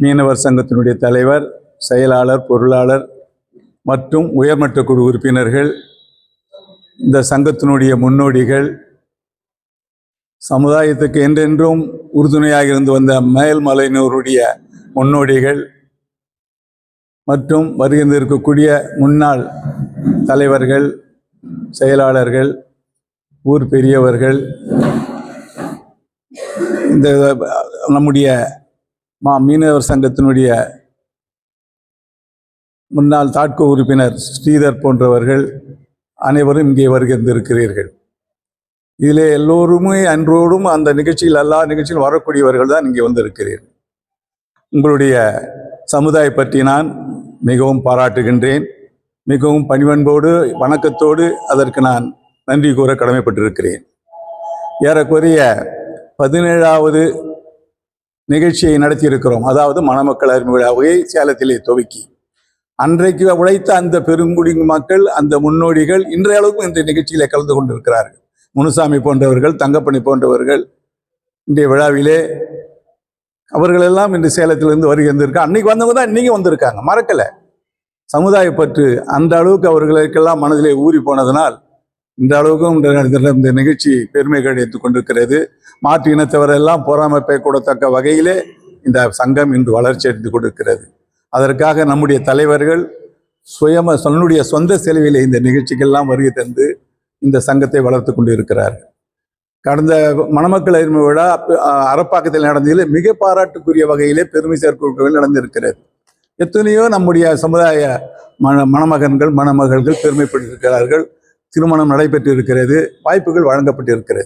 மீனவர் சங்கத்தினுடைய தலைவர் செயலாளர் பொருளாளர் மற்றும் உயர்மட்ட குழு உறுப்பினர்கள் இந்த சங்கத்தினுடைய முன்னோடிகள் சமுதாயத்துக்கு என்றென்றும் உறுதுணையாக இருந்து வந்த மேல்மலையினருடைய முன்னோடிகள் மற்றும் வருகின்றிருக்கக்கூடிய முன்னாள் தலைவர்கள் செயலாளர்கள் ஊர் பெரியவர்கள் இந்த நம்முடைய மா மீனவர் சங்கத்தினுடைய முன்னாள் தாட்கோ உறுப்பினர் ஸ்ரீதர் போன்றவர்கள் அனைவரும் இங்கே வருகின்றிருக்கிறீர்கள். இதிலே எல்லோருமே அன்றோடும் அந்த நிகழ்ச்சியில் எல்லா நிகழ்ச்சியில் வரக்கூடியவர்கள் தான் இங்கே வந்திருக்கிறீர்கள். உங்களுடைய சமுதாய பற்றி நான் மிகவும் பாராட்டுகின்றேன். மிகவும் பணிவன்போடு வணக்கத்தோடு அதற்கு நான் நன்றி கூற கடமைப்பட்டிருக்கிறேன். ஏறக்குறைய பதினேழாவது நிகழ்ச்சியை நடத்தியிருக்கிறோம். அதாவது மணமக்கள் அருமை விழாவை சேலத்திலே துவக்கி. அன்றைக்கு உழைத்த அந்த பெருங்குடி மக்கள் அந்த முன்னோடிகள் இன்றைய அளவுக்கும் இந்த நிகழ்ச்சியிலே கலந்து கொண்டிருக்கிறார்கள். முனுசாமி போன்றவர்கள் தங்கப்பணி போன்றவர்கள் இன்றைய விழாவிலே அவர்களெல்லாம் இன்று சேலத்திலிருந்து வருகின்றிருக்க அன்னைக்கு வந்தவங்க தான் இன்னைக்கு வந்திருக்காங்க. மறக்கலை. சமுதாய பற்று அந்த அளவுக்கு அவர்களுக்கெல்லாம் மனதிலே ஊறி போனதனால் இந்த அளவுக்கும் இந்த இந்த நிகழ்ச்சி பெருமை கிடைத்துக் கொண்டிருக்கிறது. மாற்று இனத்தவரெல்லாம் பொறாமைப்பை கூடத்தக்க வகையிலே இந்த சங்கம் இன்று வளர்ச்சி அடைந்து கொண்டிருக்கிறது. அதற்காக நம்முடைய தலைவர்கள் சுயம தன்னுடைய சொந்த செலவிலே இந்த நிகழ்ச்சிக்கெல்லாம் வருகை தந்து இந்த சங்கத்தை வளர்த்து கொண்டு இருக்கிறார்கள் கடந்த மணமக்கள் அறிமுக விழா அறப்பாக்கத்தில் அரப்பாக்கத்தில் நடந்ததில் மிக பாராட்டுக்குரிய வகையிலே பெருமை சேர்க்கக்கூடிய நடந்திருக்கிறது. எத்தனையோ நம்முடைய சமுதாய மண மணமகன்கள் மணமகள்கள் பெருமைப்பட்டிருக்கிறார்கள். திருமணம் நடைபெற்றிருக்கிறது வாய்ப்புகள் வழங்கப்பட்டிருக்கிறது.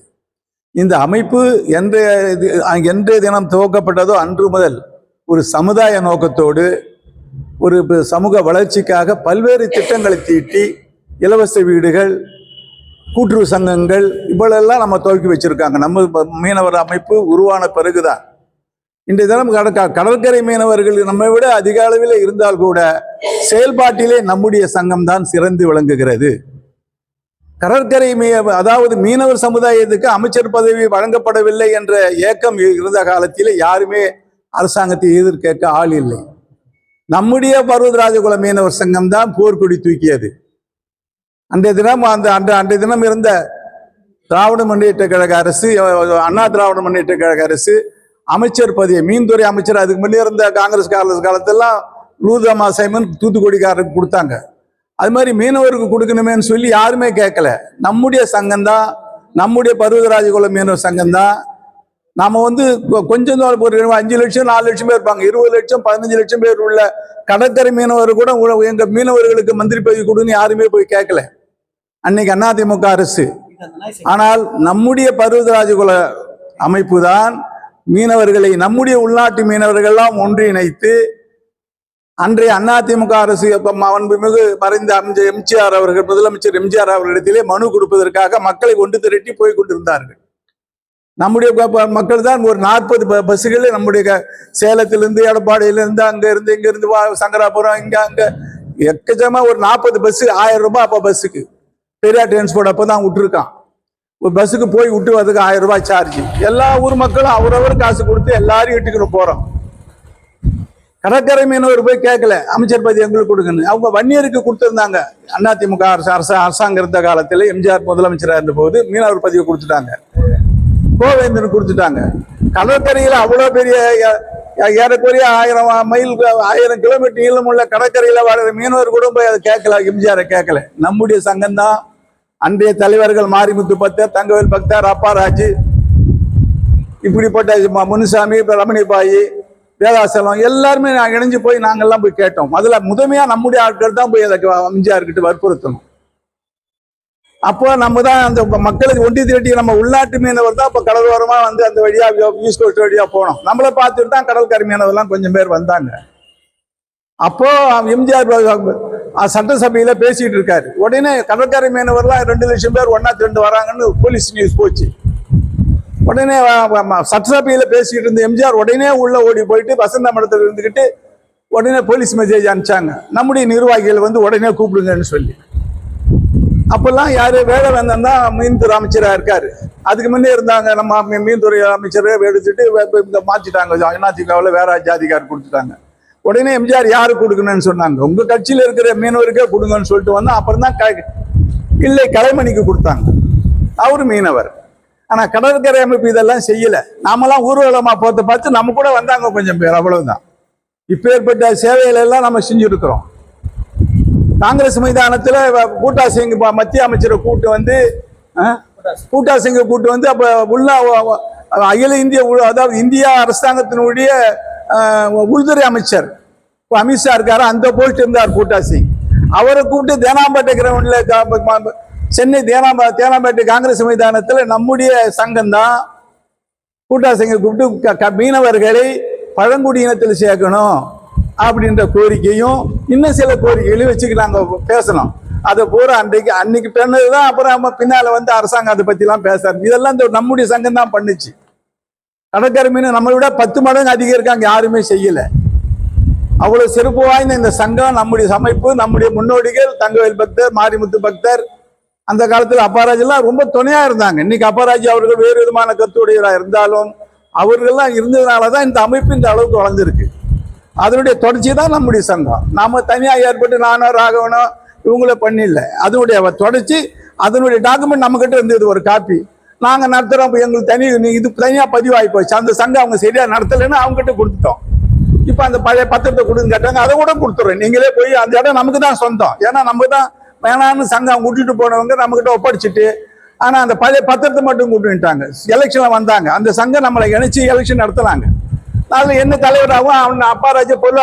இந்த அமைப்பு என்றைய இது- என்றைய தினம் துவக்கப்பட்டதோ அன்று முதல் ஒரு சமுதாய நோக்கத்தோடு ஒரு சமூக வளர்ச்சிக்காக பல்வேறு திட்டங்களை தீட்டி இலவச வீடுகள் கூட்டுறவு சங்கங்கள் இவ்வளெல்லாம் நம்ம துவக்கி வச்சிருக்காங்க. நம்ம மீனவர் அமைப்பு உருவான பிறகுதான். இன்றைய தினம் கடற்க- கடற்கரை மீனவர்கள் நம்மை விட அதிக அளவில் இருந்தால் கூட செயல்பாட்டிலே நம்முடைய சங்கம் தான் சிறந்து விளங்குகிறது. கடற்கரை மீ அதாவது மீனவர் சமுதாயத்துக்கு அமைச்சர் பதவி வழங்கப்படவில்லை என்ற ஏக்கம் இருந்த காலத்தில் யாருமே அரசாங்கத்தை எதிர்கேட்க ஆள் இல்லை. நம்முடைய பர்வதராஜகுல மீனவர் சங்கம் தான் போர்க்குடி தூக்கியது. அன்றைய தினம் அந்த அன்ற அன்றைய தினம் இருந்த திராவிட முன்னேற்ற கழக அரசு அண்ணா திராவிட முன்னேற்ற கழக அரசு அமைச்சர் பதவி மீன்துறை அமைச்சர் அதுக்கு முன்னே இருந்த காங்கிரஸ் கால காலத்தெல்லாம் லூதாமா சைமன் தூத்துக்குடிக்காரருக்கு கொடுத்தாங்க. அது மாதிரி மீனவருக்கு கொடுக்கணுமேன்னு சொல்லி யாருமே கேட்கல. நம்முடைய சங்கம் தான் நம்முடைய பர்வதராஜகுல மீனவர் சங்கம் தான். நாம வந்து கொஞ்சம் தூரம் ஒரு அஞ்சு லட்சம் நாலு லட்சம் பேர் இருப்பாங்க. இருபது லட்சம் பதினஞ்சு லட்சம் பேர் உள்ள கடற்கரை மீனவர் கூட எங்க மீனவர்களுக்கு மந்திரி பதவி கொடுன்னு யாருமே போய் கேட்கல. அன்னைக்கு அதிமுக அரசு. ஆனால் நம்முடைய பருவதராஜகுல அமைப்பு தான் மீனவர்களை நம்முடைய உள்நாட்டு மீனவர்கள்லாம் ஒன்றிணைத்து அன்றைய அதிமுக அரசு அப்ப மாண்புமிகு மறைந்த அமைச்சர் எம்ஜிஆர் அவர்கள் முதலமைச்சர் எம்ஜிஆர் அவர்களிடத்திலே மனு கொடுப்பதற்காக மக்களை ஒன்று திரட்டி போய் கொண்டிருந்தார்கள். நம்முடைய மக்கள் தான் ஒரு நாற்பது பஸ்ஸுகள் நம்முடைய சேலத்திலிருந்து எடப்பாடியிலிருந்து அங்க இருந்து இங்க இருந்து வா- சங்கராபுரம் இங்க அங்க எக்கச்சமா ஒரு நாற்பது பஸ் ஆயிரம் ரூபாய் அப்ப பஸ்ஸுக்கு. பெரியார் டிரான்ஸ்போர்ட் அப்பதான் விட்டுருக்கான். ஒரு பஸ்ஸுக்கு போய் விட்டு வரதுக்கு ஆயிரம் ரூபாய் சார்ஜ். எல்லா ஊர் மக்களும் அவரவர் காசு கொடுத்து எல்லாரும் இட்டுக்கிட்டு போறோம். கடற்கரை மீனவர் போய் கேட்கல அமைச்சர் பதவி எங்களுக்கு கொடுக்கணும் அவங்க வன்னியருக்கு கொடுத்துருந்தாங்க. அதிமுக அரசு அரசு அரசாங்கம் இருந்த காலத்தில் எம்ஜிஆர் முதலமைச்சராக இருந்த போது மீனவர் பதவி கொடுத்துட்டாங்க. கோவேந்தன் கொடுத்துட்டாங்க. கடற்கரையில் அவ்வளோ பெரிய ஏறக்குறைய ஆயிரம் மைல் ஆயிரம் கிலோமீட்டர் நீளமுள்ள கடற்கரையில் வாழ்ற மீனவர் கூட போய் அதை கேட்கல எம்ஜிஆரை கேட்கல. நம்முடைய சங்கம் தான். அன்றைய தலைவர்கள் மாரிமுத்து பக்தர் தங்கவேல் பக்தர் அப்பாராஜ் இப்படிப்பட்ட ம- முனுசாமி ரமணிபாயி வேதாசலம் எல்லாருமே நான் இணைஞ்சு போய் நாங்கள்லாம் போய் கேட்டோம். அதுல முதன்மையா நம்முடைய ஆட்கள் தான் போய் அதை எம்ஜிஆர் கிட்ட வற்புறுத்தணும். அப்போ நம்ம தான் அந்த மக்களுக்கு ஒண்டி திரட்டி நம்ம உள்நாட்டு மீனவர் தான் இப்போ கடலோரமா வந்து அந்த வழியா யூஸ் கோஸ்ட் வழியா போனோம். நம்மளை பார்த்துட்டு தான் கடற்கரை மீனவர்லாம் கொஞ்சம் பேர் வந்தாங்க. அப்போ எம்ஜிஆர் சட்டசபையில் சட்டசபையில பேசிட்டு இருக்காரு. உடனே கடற்கரை மீனவர்லாம் ரெண்டு லட்சம் பேர் ஒன்னா திரண்டு வராங்கன்னு போலீஸ் நியூஸ் போச்சு. உடனே சட்டசபையில் பேசிக்கிட்டு இருந்த எம்ஜிஆர் உடனே உள்ளே ஓடி போயிட்டு வசந்த மடத்தில் இருந்துக்கிட்டு உடனே போலீஸ் மெசேஜ் அனுப்பிச்சாங்க. நம்முடைய நிர்வாகிகள் வந்து உடனே கூப்பிடுங்கன்னு சொல்லி. அப்போல்லாம் யார்? வேலை தான் மீன்துறை அமைச்சராக இருக்கார். அதுக்கு முன்னே இருந்தாங்க நம்ம மீன்துறை அமைச்சர் எடுத்துட்டு வே- வே- இந்த அதிமுகவில் வேற ஜாதிக்கார் கொடுத்துட்டாங்க. உடனே எம்ஜிஆர் யார் கொடுக்கணும்னு சொன்னாங்க. உங்கள் கட்சியில் இருக்கிற மீனவருக்கே கொடுங்கன்னு சொல்லிட்டு வந்தால் அப்புறம் தான் க- இல்லை கலைமணிக்கு கொடுத்தாங்க. அவரு மீனவர். ஆனா கடற்கரை அமைப்பு இதெல்லாம் செய்யல. நாமெல்லாம் ஊர்வலமா போத்த பார்த்து நம்ம கூட வந்தாங்க கொஞ்சம் பேர் அவ்வளவுதான். இப்பேற்பட்ட சேவைகள் எல்லாம் நம்ம செஞ்சிருக்கிறோம். காங்கிரஸ் மைதானத்துல வ- பூட்டா சிங் ப- மத்திய அமைச்சரை கூட்டு வந்து அஹ், பூட்டா சிங்கை கூட்டு வந்து அப்ப உள்ள அகில இந்திய அதாவது இந்தியா அரசாங்கத்தினுடைய உள்துறை அமைச்சர் அமித்ஷா இருக்காரு அந்த போஸ்ட் இருந்தார் பூட்டா சிங். அவரை கூப்பிட்டு தேனாம்பேட்டை கிரவுண்ட்ல சென்னை தேனாம்பா தேனாம்பேட்டை காங்கிரஸ் மைதானத்தில் நம்முடைய சங்கம் தான் கூட்டாசங்கை கூப்பிட்டு க- மீனவர்களை பழங்குடியினத்தில் சேர்க்கணும் அப்படின்ற கோரிக்கையும் இன்னும் சில கோரிக்கைகளையும் வச்சுக்கிட்டு நாங்கள் பேசணும். அதை பூரா அன்றைக்கு அன்னைக்கு பண்ணது தான் அப்புறம் நம்ம வந்து அரசாங்கம் அதை பற்றிலாம் பேசுறாரு இதெல்லாம் இந்த நம்முடைய சங்கம் தான் பண்ணுச்சு. கடற்கரை மீன் நம்மளை விட பத்து மடங்கு அதிகம் இருக்காங்க யாருமே செய்யலை. அவ்வளோ சிறப்பு வாய்ந்த இந்த சங்கம் நம்முடைய சமைப்பு நம்முடைய முன்னோடிகள் தங்கவேல் பக்தர் மாரிமுத்து பக்தர் அந்த காலத்தில் அப்பாராஜ் எல்லாம் ரொம்ப துணையா இருந்தாங்க. இன்னைக்கு அப்பாராஜ் அவர்கள் வேறு விதமான கருத்துடையவராக இருந்தாலும் அவர்கள்லாம் இருந்ததுனால தான் இந்த அமைப்பு இந்த அளவுக்கு வளர்ந்துருக்கு. அதனுடைய தொடர்ச்சி தான் நம்முடைய சங்கம். நாம தனியாக ஏற்பட்டு நானோ ராகவனோ இவங்கள பண்ணிடல அதனுடைய தொடர்ச்சி அதனுடைய டாக்குமெண்ட் நம்மக்கிட்ட இருந்தது ஒரு காப்பி நாங்கள் நடத்துகிறோம் எங்களுக்கு தனி இது தனியாக பதிவாகி போச்சு. அந்த சங்கம் அவங்க சரியாக நடத்தலைன்னு அவங்க கிட்ட கொடுத்துட்டோம். இப்போ அந்த பழைய பத்திரத்தை கொடுன்னு கேட்டாங்க அதை கூட கொடுத்துறோம். நீங்களே போய் அந்த இடம் நமக்கு தான் சொந்தம். ஏன்னா நம்ம தான் வேணாம்னு சங்கம் கூட்டிட்டு போனவங்க நம்ம கிட்ட ஒப்படைச்சிட்டு ஆனா அந்த பழைய பத்திரத்தை மட்டும் கூட்டுட்டாங்க எலெக்ஷன்ல வந்தாங்க. அந்த சங்கம் நம்மளை இணைச்சு எலெக்ஷன் நடத்துனாங்க. அதுல என்ன தலைவராகவும் அவன் அப்பாராஜ பொருளாளர்